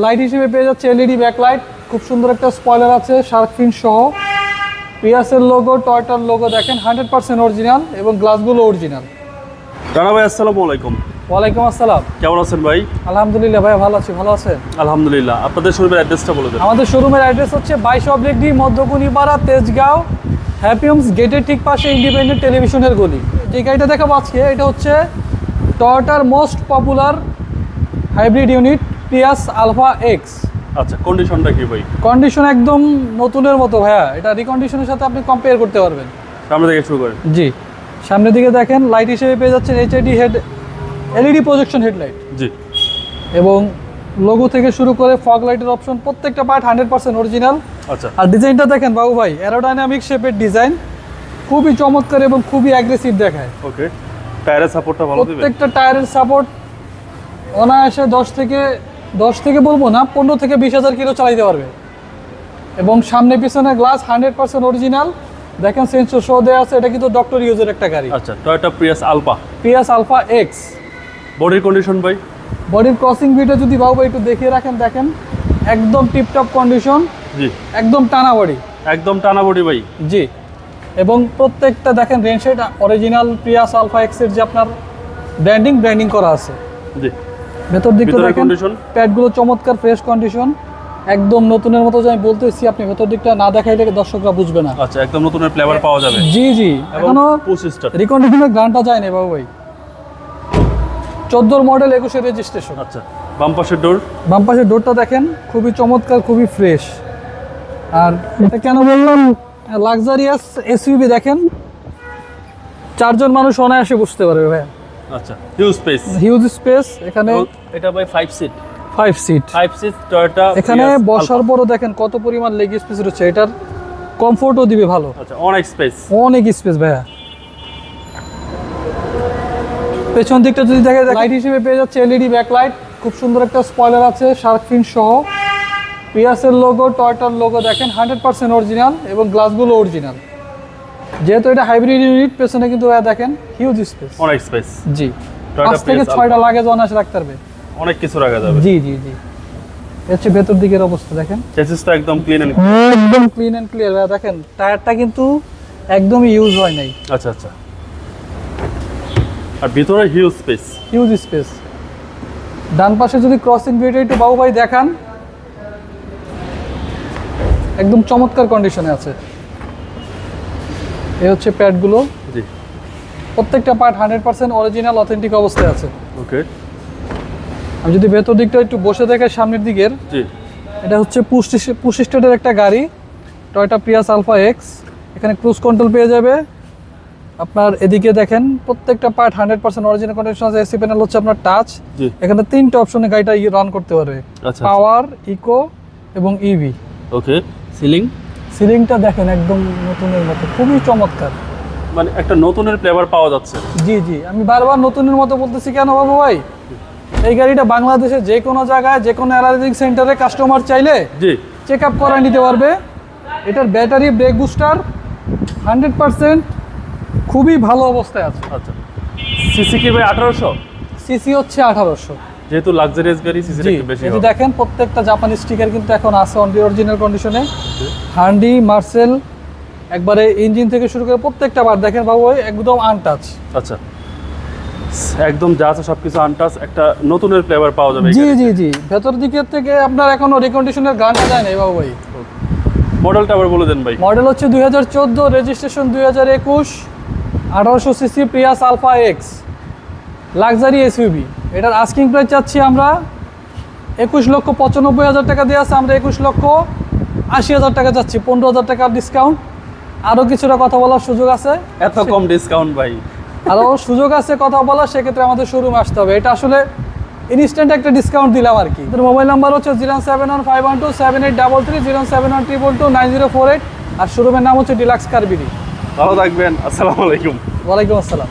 Light হিসেবে পেয়ে যাচ্ছে এলইডি ব্যাকলাইট খুব সুন্দর একটা স্পয়লার আছে শার্ক ফিন সহ। পিয়াসের লোগো টয়টার লোগো দেখেন হান্ড্রেড পার্সেন্ট অরিজিনাল এবং গ্লাসগুলো অরিজিনাল রানা ভাই আসসালামু আলাইকুম। ওয়ালাইকুম আসসালাম। কেমন আছেন ভাই? আলহামদুলিল্লাহ ভাই ভালো আছি ভালো আছেন? আলহামদুলিল্লাহ। আপনাদের শোরুমের অ্যাড্রেসটা বলে দেন। আমাদের শোরুমের অ্যাড্রেস হচ্ছে বাইশ অব্লিক ডি মধ্যকুনিপাড়া তেজগাঁও হ্যাপিমস গেটের ঠিক পাশে ইন্ডিপেন্ডেন্ট টেলিভিশনের গলি। যে গাড়িটা দেখাবো আজকে এটা হচ্ছে টয়টার most popular hybrid unit Prius alpha X আচ্ছা কন্ডিশনটা কি ভাই? কন্ডিশন একদম নতুনের মতো ভাইয়া। এটা রিকন্ডিশনের সাথে আপনি কম্পেয়ার করতে পারবেন। সামনে থেকে শুরু করেন। জি। সামনের দিকে দেখেন লাইট হিসেবে পেয়ে যাচ্ছেন HID head LED projection headlight জি। এবং লোগো থেকে শুরু করে ফগ লাইটের অপশন প্রত্যেকটা পার্ট হান্ড্রেড পার্সেন্ট অরিজিনাল আচ্ছা। আর ডিজাইনটা দেখেন বাবু ভাই অ্যারোডাইনামিক শেপের ডিজাইন খুবই চমৎকার এবং খুবই অ্যাগ্রেসিভ দেখায়। ওকে টায়ারের সাপোর্টটা ভালো প্রত্যেকটা টায়ারের সাপোর্ট অনায়াসে দশ থেকে দশ থেকে বলব না পনেরো থেকে বিশ হাজার কিলো চালাইতে পারবে। এবং সামনে পিছনে গ্লাস হান্ড্রেড পার্সেন্ট অরিজিনাল দেখেন সেন্সর শো দেওয়া আছে এটা কিন্তু ডক্টর ইউজের একটা গাড়ি। আচ্ছা Toyota Prius alpha Prius alpha X বডির কন্ডিশন ভাই? বডির ক্রসিং ভিডিও যদি বাবু একটু দেখিয়ে রাখেন দেখেন একদম টিপটপ কন্ডিশন জি। একদম টানা বডি একদম টানা বডি ভাই। জি। এবং প্রত্যেকটা দেখেন রেনশেড অরিজিনাল প্রিয়াস আলফা এক্সের যে আপনার ব্র্যান্ডিং ব্র্যান্ডিং করা আছে। জি। ভেতর দিকটা দেখেন? প্যাডগুলো চমৎকার ফ্রেশ কন্ডিশন একদম নতুনের মতো যে আমি বলতেছি আপনি ভেতর দিকটা না দেখাইলে দর্শকরা বুঝবে না। আচ্ছা একদম নতুনের ফ্লেভার পাওয়া যাবে। জি জি। এখনও রিকন্ডিশনের গ্রান্টটা যায় না বাবু ভাই। চোদ্দোর মডেল একুশের রেজিস্ট্রেশন আচ্ছা বাম পাশের ডোর বাম পাশের ডোরটা দেখেন খুবই চমৎকার খুবই ফ্রেশ আর এটা কেন বললাম? লাক্সারিয়াস এসইউবি দেখেন। চারজন মানুষ অনায়াসে বসতে পারবে ভাই আচ্ছা হিউজ স্পেস হিউজ স্পেস এখানে এটা ভাই 5 seat five seat 5 seat Toyota এখানে বসার পরও দেখেন কত পরিমাণ লেগ স্পেস রয়েছে এটার কমফোর্টও দিবে ভালো। আচ্ছা অনেক স্পেস অনেক স্পেস ভাইয়া। পেছন দিকটা যদি দেখা লাইট হিসেবে পেয়ে যাচ্ছে এলইডি ব্যাকলাইট খুব সুন্দর একটা স্পয়লার আছে শার্ক ফিন সহ। পিয়াসের লোগো টয়টার লোগো দেখেন হান্ড্রেড পার্সেন্ট অরিজিনাল এবং গ্লাসগুলো অরিজিনাল যেহেতু এটা হাইব্রিড ইউনিট পেছনে কিন্তু দেখেন হিউজ স্পেস অনেক স্পেস জি। পাঁচ থেকে ছয়টা লাগেজ অনায়াসে রাখতে পারবে। অনেক কিছু রাখা যাবে। জি জি জি। হচ্ছে ভেতর দিকের অবস্থা দেখেন। চেসিসটা একদম ক্লিন এন্ড একদম ক্লিন অ্যান্ড ক্লিয়ার ভাইয়া দেখেন টায়ারটা কিন্তু একদমই ইউজ হয় নাই। আচ্ছা আচ্ছা। আর ভিতরে হিউজ স্পেস হিউজ স্পেস ডান পাশে যদি ক্রসিং ভিডিও একটু বাবু ভাই দেখান একদম চমৎকার কন্ডিশনে আছে। এই হচ্ছে প্যাডগুলো। জি। প্রত্যেকটা part hundred percent original authentic অবস্থায় আছে। ওকে। আমি যদি ভেতর দিকটা একটু বসে দেখাই সামনের দিকের জি। এটা হচ্ছে পুশ স্টেটের একটা গাড়ি টয়টা প্রিয়াস আলফা এক্স। এখানে ক্রুজ কন্ট্রোল পেয়ে যাবে। আপনার এদিকে দেখেন প্রত্যেকটা part hundred percent original condition আছে। এসি প্যানেল হচ্ছে আপনার টাচ জি। এখানে তিনটা অপশনে গাড়িটা রান করতে পারবে। আচ্ছা পাওয়ার ইকো এবং E ইভি ওকে। সিলিং সিলিংটা দেখেন একদম নতুনের মতো খুবই চমৎকার। মানে একটা নতুনের ফ্লেভার পাওয়া যাচ্ছে। জি জি আমি বারবার নতুনের মতো বলতেছি কেন বাবু ভাই? এই গাড়িটা বাংলাদেশে যে কোনো জায়গায় যে কোনো অ্যালার্জিক সেন্টারে কাস্টমার চাইলে জি। চেক আপ করায় নিতে পারবে। এটার battery brake booster hundred percent খুবই ভালো অবস্থায় আছে। আচ্ছা। সিসি কি ভাই আঠারোশো? সিসি হচ্ছে আঠারোশো। যেহেতু লাক্সারিয়াস গাড়ি সিসি বেশি। দেখেন প্রত্যেকটা জাপানি স্টিকার কিন্তু এখন আছে অরিজিনাল কন্ডিশনে হান্ডি মার্সেল একবারে ইঞ্জিন থেকে শুরু করে প্রত্যেকটা বার দেখেন বাবু একদম আনটাচ আচ্ছা। একদম যা আছে সবকিছু আনটাচ একটা নতুনের ফ্লেভার পাওয়া যাবে জি জি জি। ভেতর দিকের থেকে আপনার এখনও রিকন্ডিশনের গানটা যায় না বাবু ভাই। মডেলটা আবার বলে দেন ভাই। মডেল হচ্ছে দুই হাজার চোদ্দ রেজিস্ট্রেশন দুই হাজার একুশ আঠারোশো CC Prius alpha X luxury SUV এটার আস্কিং প্রাইস চাচ্ছি আমরা একুশ লক্ষ পঁচানব্বই হাজার টাকা দিয়ে আছে আমরা একুশ লক্ষ আশি হাজার টাকা যাচ্ছি পনেরো হাজার টাকার ডিসকাউন্ট আরও কিছুটা কথা বলার সুযোগ আছে? এত কম ডিসকাউন্ট ভাই। আরও সুযোগ আছে কথা বলার সেক্ষেত্রে আমাদের শোরুমে আসতে হবে। এটা আসলে ইনস্ট্যান্ট একটা ডিসকাউন্ট দিলাম আর কি। মোবাইল নাম্বার হচ্ছে zero seven one five one two seven eight double three zero seven one triple two nine zero four eight আর শোরুমের নাম হচ্ছে ডিলাক্স কারবিডি ভালো থাকবেন আসসালামু আলাইকুম। ওয়ালাইকুম আসসালাম।